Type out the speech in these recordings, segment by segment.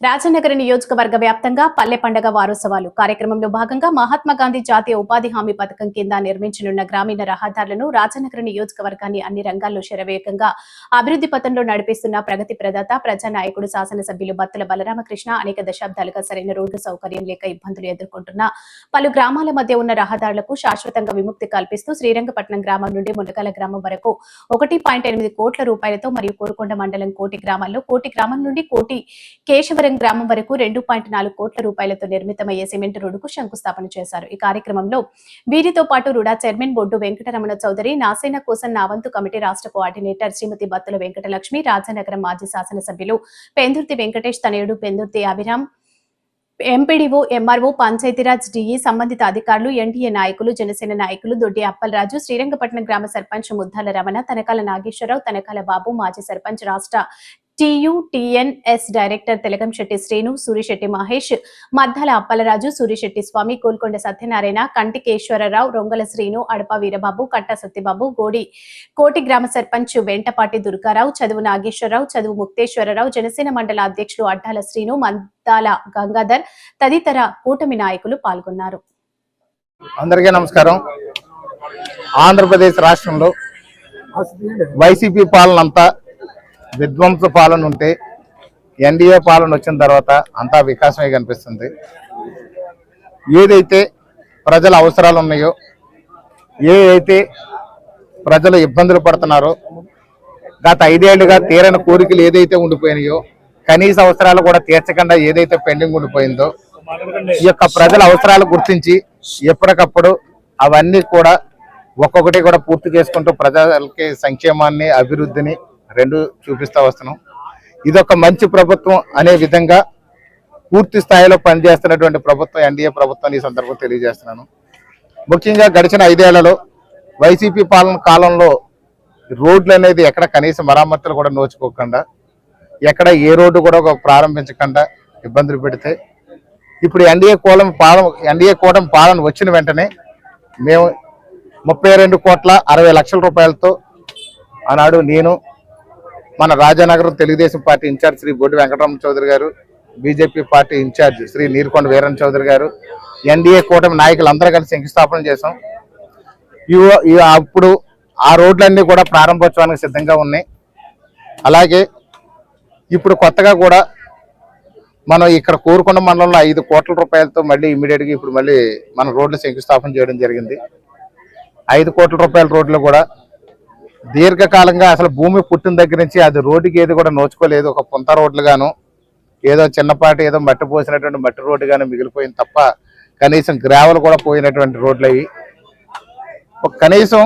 రాజనగర నియోజకవర్గ వ్యాప్తంగా పల్లె పండగ వారోత్సవాలు. కార్యక్రమంలో భాగంగా మహాత్మా గాంధీ జాతీయ ఉపాధి హామీ పథకం కింద నిర్మించనున్న గ్రామీణ రహదారులను రాజనగర నియోజకవర్గాన్ని అన్ని రంగాల్లో శరవేగంగా అభివృద్ధి పథంలో నడిపిస్తున్న ప్రగతి ప్రదాత ప్రజానాయకుడు శాసనసభ్యులు బత్తల బలరామకృష్ణ అనేక దశాబ్దాలుగా సరైన రోడ్డు సౌకర్యం లేక ఇబ్బందులు ఎదుర్కొంటున్న పలు గ్రామాల మధ్య ఉన్న రహదారులకు శాశ్వతంగా విముక్తి కల్పిస్తూ శ్రీరంగపట్నం గ్రామం నుండి మునగాల గ్రామం వరకు ఒకటి పాయింట్ ఎనిమిది కోట్ల రూపాయలతో మరియు కోరుకొండ మండలం కోటి గ్రామాల్లో కోటి గ్రామం నుండి కోటి కేశవర గ్రామం వరకు రెండు పాయింట్ నాలుగు కోట్ల రూపాయలతో నిర్మితమయ్యే సిమెంట్ రోడ్డుకు శంకుస్థాపన చేశారు. ఈ కార్యక్రమంలో వీరితో పాటు రుడా చైర్మన్ బొడ్డు వెంకటరమణ చౌదరి నాసేన కోసం నావంతు కమిటీ రాష్ట్ర కోఆర్డినేటర్ శ్రీమతి బత్తుల వెంకటలక్ష్మి రాజానగరం మాజీ శాసనసభ్యులు పెందుర్తి వెంకటేష్ తనయుడు Pendurthi Abhiram MPDO MRO Panchayati Raj DE సంబంధిత అధికారులు ఎన్డీఏ నాయకులు జనసేన నాయకులు దొడ్డి అప్పలరాజు శ్రీరంగపట్నం గ్రామ సర్పంచ్ ముద్దాల రమణ తనకాల నాగేశ్వరరావు తనకాల బాబు మాజీ సర్పంచ్ రాష్ట్ర టియుటిఎన్ఎస్ డైరెక్టర్ తెలగంశెట్టి శ్రీను సూరిశెట్టి మహేష్ మద్దల అప్పలరాజు సూరిశెట్టి స్వామి కోల్కొండ సత్యనారాయణ కంటికేశ్వరరావు రొంగల శ్రీను అడప వీరబాబు కట్ట సత్యబాబు గోడి కోటి గ్రామ సర్పంచ్ వెంటపాటి దుర్గారావు చదువు నాగేశ్వరరావు చదువు ముక్తేశ్వరరావు జనసేన మండల అధ్యక్షులు అడ్డాల శ్రీను మద్దాల గంగాధర్ తదితర కూటమి నాయకులు పాల్గొన్నారు. అందరికీ నమస్కారం. ఆంధ్రప్రదేశ్ రాష్ట్రంలో వైసీపీ పాలనంతా విధ్వంస పాలన ఉంటే ఎన్డీఏ పాలన వచ్చిన తర్వాత అంతా వికాసమే కనిపిస్తుంది. ఏదైతే ప్రజల అవసరాలు ఉన్నాయో ఏ అయితే ప్రజలు ఇబ్బందులు పడుతున్నారో గత ఐదేళ్ళుగా తీరని కోరికలు ఏదైతే ఉండిపోయినాయో కనీస అవసరాలు కూడా తీర్చకుండా ఏదైతే పెండింగ్ ఉండిపోయిందో ఈ యొక్క ప్రజల అవసరాలు గుర్తించి ఎప్పటికప్పుడు అవన్నీ కూడా ఒక్కొక్కటి కూడా పూర్తి చేసుకుంటూ ప్రజలకి సంక్షేమాన్ని అభివృద్ధిని రెండు చూపిస్తా వస్తున్నాం. ఇదొక మంచి ప్రభుత్వం అనే విధంగా పూర్తి స్థాయిలో పనిచేస్తున్నటువంటి ప్రభుత్వం ఎన్డీఏ ప్రభుత్వం ఈ సందర్భంగా తెలియజేస్తున్నాను. ముఖ్యంగా గడిచిన ఐదేళ్ళలో వైసీపీ పాలన కాలంలో రోడ్లు అనేది ఎక్కడ కనీస మరమ్మతులు కూడా నోచుకోకుండా ఎక్కడ ఏ రోడ్డు కూడా ఒక ప్రారంభించకుండా ఇబ్బందులు పెడితే ఇప్పుడు ఎన్డీఏ కూలం పాలన ఎన్డీఏ కూటం పాలన వచ్చిన వెంటనే మేము ముప్పై రెండు కోట్ల అరవై లక్షల రూపాయలతో ఆనాడు నేను మన Rajanagaram Telugu Desam party incharge Sri Boddu Venkataramana Chowdary garu BJP party incharge Sri Neerukonda Veeran Chowdary garu NDA కూటమి నాయకులందరూ కలిసి శంకుస్థాపన చేశాం. అప్పుడు ఆ రోడ్లన్నీ కూడా ప్రారంభోత్సవానికి సిద్ధంగా ఉన్నాయి. అలాగే ఇప్పుడు కొత్తగా కూడా మనం ఇక్కడ కోరుకున్న మండలంలో ఐదు కోట్ల రూపాయలతో మళ్ళీ ఇమీడియట్గా ఇప్పుడు మళ్ళీ మన రోడ్లు శంకుస్థాపన చేయడం జరిగింది. ఐదు కోట్ల రూపాయల రోడ్లు కూడా దీర్ఘకాలంగా అసలు భూమి పుట్టిన దగ్గర నుంచి అది రోడ్డుకి ఏది కూడా నోచుకోలేదు. ఒక పుంత రోడ్లు గాను ఏదో చిన్నపాటి ఏదో మట్టి పోసినటువంటి మట్టి రోడ్డు గాను మిగిలిపోయింది తప్ప కనీసం గ్రావెల్ కూడా పోయినటువంటి రోడ్లు అవి. కనీసం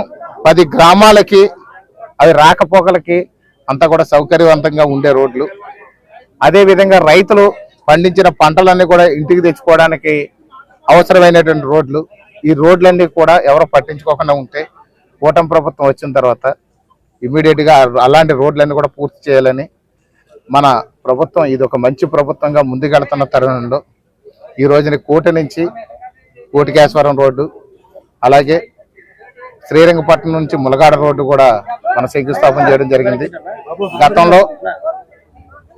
పది గ్రామాలకి అవి రాకపోకలకి అంతా కూడా సౌకర్యవంతంగా ఉండే రోడ్లు. అదేవిధంగా రైతులు పండించిన పంటలన్నీ కూడా ఇంటికి తెచ్చుకోవడానికి అవసరమైనటువంటి రోడ్లు. ఈ రోడ్లన్నీ కూడా ఎవరు పట్టించుకోకుండా ఉంటే కూటమి ప్రభుత్వం వచ్చిన తర్వాత ఇమీడియట్గా అలాంటి రోడ్లన్నీ కూడా పూర్తి చేయాలని మన ప్రభుత్వం ఇది ఒక మంచి ప్రభుత్వంగా ముందుకెళ్తున్న తరుణంలో ఈ రోజున కోటి నుంచి కోటికేశ్వరం రోడ్డు అలాగే శ్రీరంగపట్నం నుంచి ములగాడ రోడ్డు కూడా మన శంకుస్థాపన చేయడం జరిగింది. గతంలో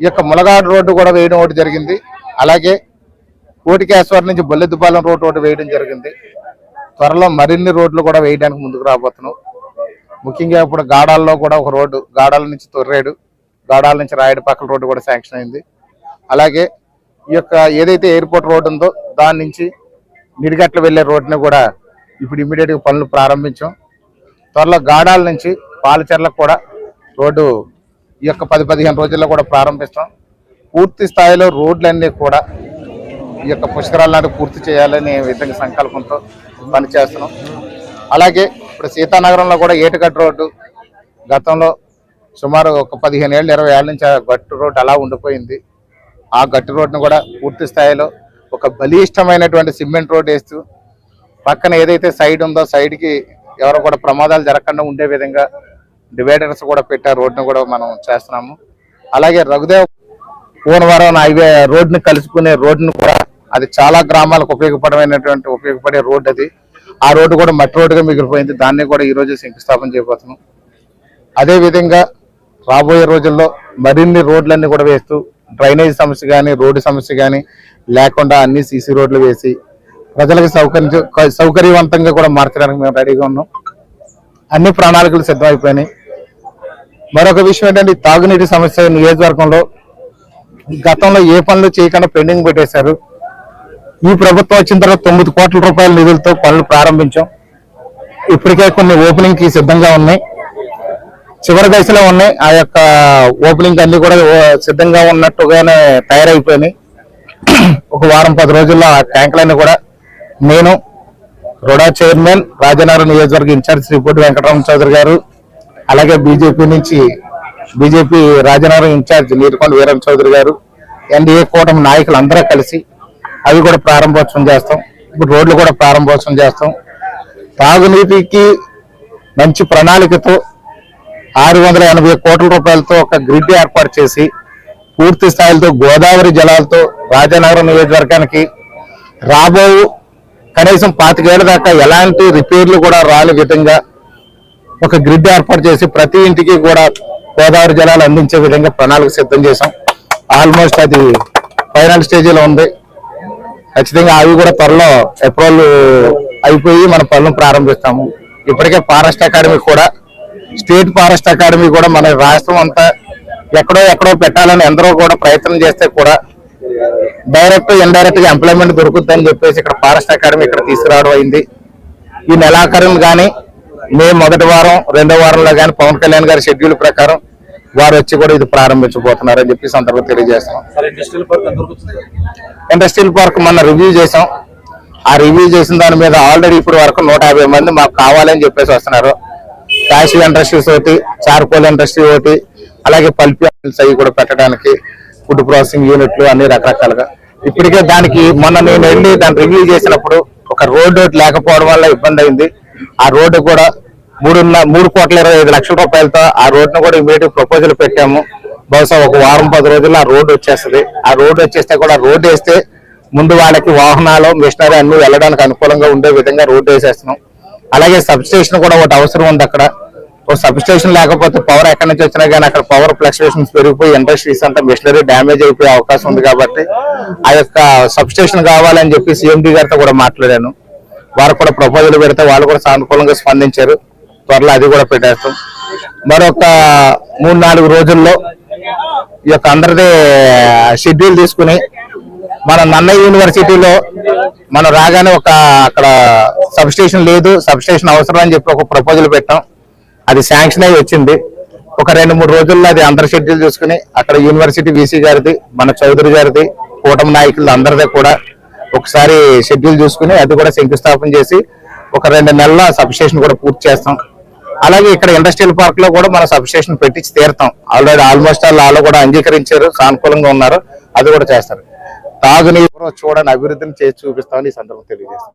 ఈ యొక్క ములగాడ రోడ్డు కూడా వేయడం ఒకటి జరిగింది. అలాగే కోటికేశ్వరం నుంచి బొల్లెద్దుపాలెం రోడ్డు ఒకటి వేయడం జరిగింది. త్వరలో మరిన్ని రోడ్లు కూడా వేయడానికి ముందుకు రాబోతున్నాం. ముఖ్యంగా ఇప్పుడు గాడాల్లో కూడా ఒక రోడ్డు గాడాల నుంచి తొర్రేడు గాడాల నుంచి రాయడు పక్కల రోడ్డు కూడా శాంక్షన్ అయింది. అలాగే ఈ యొక్క ఏదైతే ఎయిర్పోర్ట్ రోడ్డు ఉందో దాని నుంచి నిడిగట్ల వెళ్ళే రోడ్డుని కూడా ఇప్పుడు ఇమీడియట్గా పనులు ప్రారంభించాం. త్వరలో గాడాల నుంచి పాలచెర్లకు కూడా రోడ్డు ఈ యొక్క పది పదిహేను రోజుల్లో కూడా ప్రారంభిస్తాం. పూర్తి స్థాయిలో రోడ్లన్నీ కూడా ఈ యొక్క పుష్కరాలు నాటి పూర్తి చేయాలని విధంగా సంకల్పంతో పనిచేస్తున్నాం. అలాగే ఇప్పుడు సీతానగరంలో కూడా ఏటుగట్టు రోడ్డు గతంలో సుమారు ఒక పదిహేను ఏళ్ళు ఇరవై ఏళ్ళ నుంచి ఆ గట్టు రోడ్డు అలా ఉండిపోయింది. ఆ గట్టు రోడ్డును కూడా పూర్తి స్థాయిలో ఒక బలిష్టమైనటువంటి సిమెంట్ రోడ్ వేస్తూ పక్కన ఏదైతే సైడ్ ఉందో సైడ్కి ఎవరు కూడా ప్రమాదాలు జరగకుండా ఉండే విధంగా డివైడర్స్ కూడా పెట్టారు రోడ్డును కూడా మనం చేస్తున్నాము. అలాగే రఘుదేవ్ పూనవరం హైవే రోడ్డుని కలుసుకునే రోడ్డును కూడా అది చాలా గ్రామాలకు ఉపయోగపడమైనటువంటి ఉపయోగపడే రోడ్డు అది. ఆ రోడ్డు కూడా మట్టి రోడ్డుగా మిగిలిపోయింది. దాన్ని కూడా ఈ రోజు శంకుస్థాపన చేయబోతున్నాం. అదేవిధంగా రాబోయే రోజుల్లో మరిన్ని రోడ్లన్నీ కూడా వేస్తూ డ్రైనేజ్ సమస్య కానీ రోడ్డు సమస్య కానీ లేకుండా అన్ని సీసీ రోడ్లు వేసి ప్రజలకు సౌకర్య సౌకర్యవంతంగా కూడా మార్చడానికి మేము రెడీగా ఉన్నాం. అన్ని ప్రణాళికలు సిద్ధమైపోయినాయి. మరొక విషయం ఏంటంటే తాగునీటి సమస్య నియోజకవర్గంలో గతంలో ఏ పనులు చేయకుండా పెండింగ్ పెట్టేశారు. ఈ ప్రభుత్వం వచ్చిన తర్వాత తొమ్మిది కోట్ల రూపాయల నిధులతో పనులు ప్రారంభించాం. ఇప్పటికే కొన్ని ఓపెనింగ్కి సిద్ధంగా ఉన్నాయి. చివరి దశలో ఉన్నాయి. ఆ యొక్క ఓపెనింగ్ అన్ని కూడా సిద్ధంగా ఉన్నట్టుగానే తయారైపోయినాయి. ఒక వారం పది రోజుల్లో ఆ ట్యాంకులన్నీ కూడా నేను రుడా చైర్మన్ రాజనగరం నియోజకవర్గ ఇన్ఛార్జ్ పొట్టి వెంకటరామ చౌదరి గారు అలాగే బీజేపీ నుంచి బీజేపీ రాజనగరం ఇన్ఛార్జ్ నీరుకొండ వీరం చౌదరి గారు ఎన్డీఏ కూటమి నాయకులు అందరూ కలిసి అవి కూడా ప్రారంభోత్సవం చేస్తాం. ఇప్పుడు రోడ్లు కూడా ప్రారంభోత్సవం చేస్తాం. తాగునీటికి మంచి ప్రణాళికతో ఆరు వందల ఎనభై కోట్ల రూపాయలతో ఒక గ్రిడ్ ఏర్పాటు చేసి పూర్తి స్థాయిలతో గోదావరి జలాలతో రాజానగరం నియోజకవర్గానికి రాబో కనీసం పాతికేళ్ళ దాకా ఎలాంటి రిపేర్లు కూడా రాని విధంగా ఒక గ్రిడ్ ఏర్పాటు చేసి ప్రతి ఇంటికి కూడా గోదావరి జలాలు అందించే విధంగా ప్రణాళిక సిద్ధం చేశాం. ఆల్మోస్ట్ అది ఫైనల్ స్టేజీలో ఉంది. ఖచ్చితంగా అవి కూడా త్వరలో అప్రూవల్ అయిపోయి మన పనులు ప్రారంభిస్తాము. ఇప్పటికే ఫారెస్ట్ అకాడమీ కూడా స్టేట్ ఫారెస్ట్ అకాడమీ కూడా మన రాష్ట్రం అంతా ఎక్కడో ఎక్కడో పెట్టాలని ఎందరో కూడా ప్రయత్నం చేస్తే కూడా డైరెక్ట్ ఇండైరెక్ట్గా ఎంప్లాయ్మెంట్ దొరుకుతుందని చెప్పేసి ఇక్కడ ఫారెస్ట్ అకాడమీ ఇక్కడ తీసుకురావడం అయింది. ఈ నెలాఖరం కానీ మే మొదటి వారం రెండో వారంలో కానీ పవన్ కళ్యాణ్ గారి షెడ్యూల్ ప్రకారం వారు వచ్చి కూడా ఇది ప్రారంభించబోతున్నారని చెప్పి సందర్భంగా తెలియజేస్తున్నాం సార్ ఇండస్ట్రియల్ పార్క్ మొన్న రివ్యూ చేసాం ఆ రివ్యూ చేసిన దాని మీద ఆల్రెడీ ఇప్పుడు వరకు నూట యాభై మంది మాకు కావాలని చెప్పేసి వస్తున్నారు. క్యాష్ ఇండస్ట్రీస్ ఒకటి చార్కోల్ ఇండస్ట్రీ ఒకటి అలాగే పల్పి అవి కూడా పెట్టడానికి ఫుడ్ ప్రాసెసింగ్ యూనిట్లు అన్ని రకరకాలుగా. ఇప్పటికే దానికి మొన్న నేను వెళ్ళి దాన్ని రివ్యూ చేసినప్పుడు ఒక రోడ్ ఒకటి లేకపోవడం వల్ల ఇబ్బంది అయింది. ఆ రోడ్డు కూడా మూడున్న మూడు కోట్ల ఇరవై ఐదు లక్షల రూపాయలతో ఆ రోడ్డును కూడా ఇమీడియట్ ప్రపోజల్ పెట్టాము. బహుశా ఒక వారం పది రోజుల్లో ఆ రోడ్డు వచ్చేస్తుంది. ఆ రోడ్డు వచ్చేస్తే కూడా రోడ్డు వేస్తే ముందు వాళ్ళకి వాహనాలు మిషనరీ అన్ని వెళ్ళడానికి అనుకూలంగా ఉండే విధంగా రోడ్డు వేసేస్తున్నాం. అలాగే సబ్ స్టేషన్ కూడా ఒకటి అవసరం ఉంది అక్కడ. ఒక సబ్ స్టేషన్ లేకపోతే పవర్ ఎక్కడి నుంచి వచ్చినా కానీ అక్కడ పవర్ ఫ్లక్చుయేషన్స్ పెరిగిపోయి ఇండస్ట్రీస్ అంతా మిషనరీ డ్యామేజ్ అయిపోయే అవకాశం ఉంది కాబట్టి ఆ యొక్క సబ్ స్టేషన్ కావాలని చెప్పి సీఎండీ గారితో కూడా మాట్లాడాను. వారు కూడా ప్రపోజల్ పెడితే వాళ్ళు కూడా సానుకూలంగా స్పందించారు. త్వరలో అది కూడా పెట్టేస్తాం. మరొక మూడు నాలుగు రోజుల్లో ఈ యొక్క అందరిది షెడ్యూల్ తీసుకుని మన నన్నయ్య యూనివర్సిటీలో మనం రాగానే ఒక అక్కడ సబ్స్టేషన్ లేదు సబ్స్టేషన్ అవసరం అని చెప్పి ఒక ప్రపోజల్ పెట్టాం. అది శాంక్షన్ అయి వచ్చింది. ఒక రెండు మూడు రోజుల్లో అది అందరి షెడ్యూల్ చూసుకుని అక్కడ యూనివర్సిటీ వీసీ గారిది మన చౌదరి గారిది కూటమి నాయకులు అందరిదే కూడా ఒకసారి షెడ్యూల్ చూసుకుని అది కూడా శంకుస్థాపన చేసి ఒక రెండు నెలల సబ్స్టేషన్ కూడా పూర్తి చేస్తాం. అలాగే ఇక్కడ ఇండస్ట్రియల్ పార్క్లో కూడా మన సబ్స్టేషన్ పెట్టించి తీరుతాం. ఆల్రెడీ ఆల్మోస్ట్ వాళ్ళు కూడా అంగీకరించారు సానుకూలంగా ఉన్నారు. అది కూడా చేస్తారు. తాగునీరు చూడని అభివృద్ధిని చేసి చూపిస్తామని ఈ సందర్భం తెలియజేస్తాం.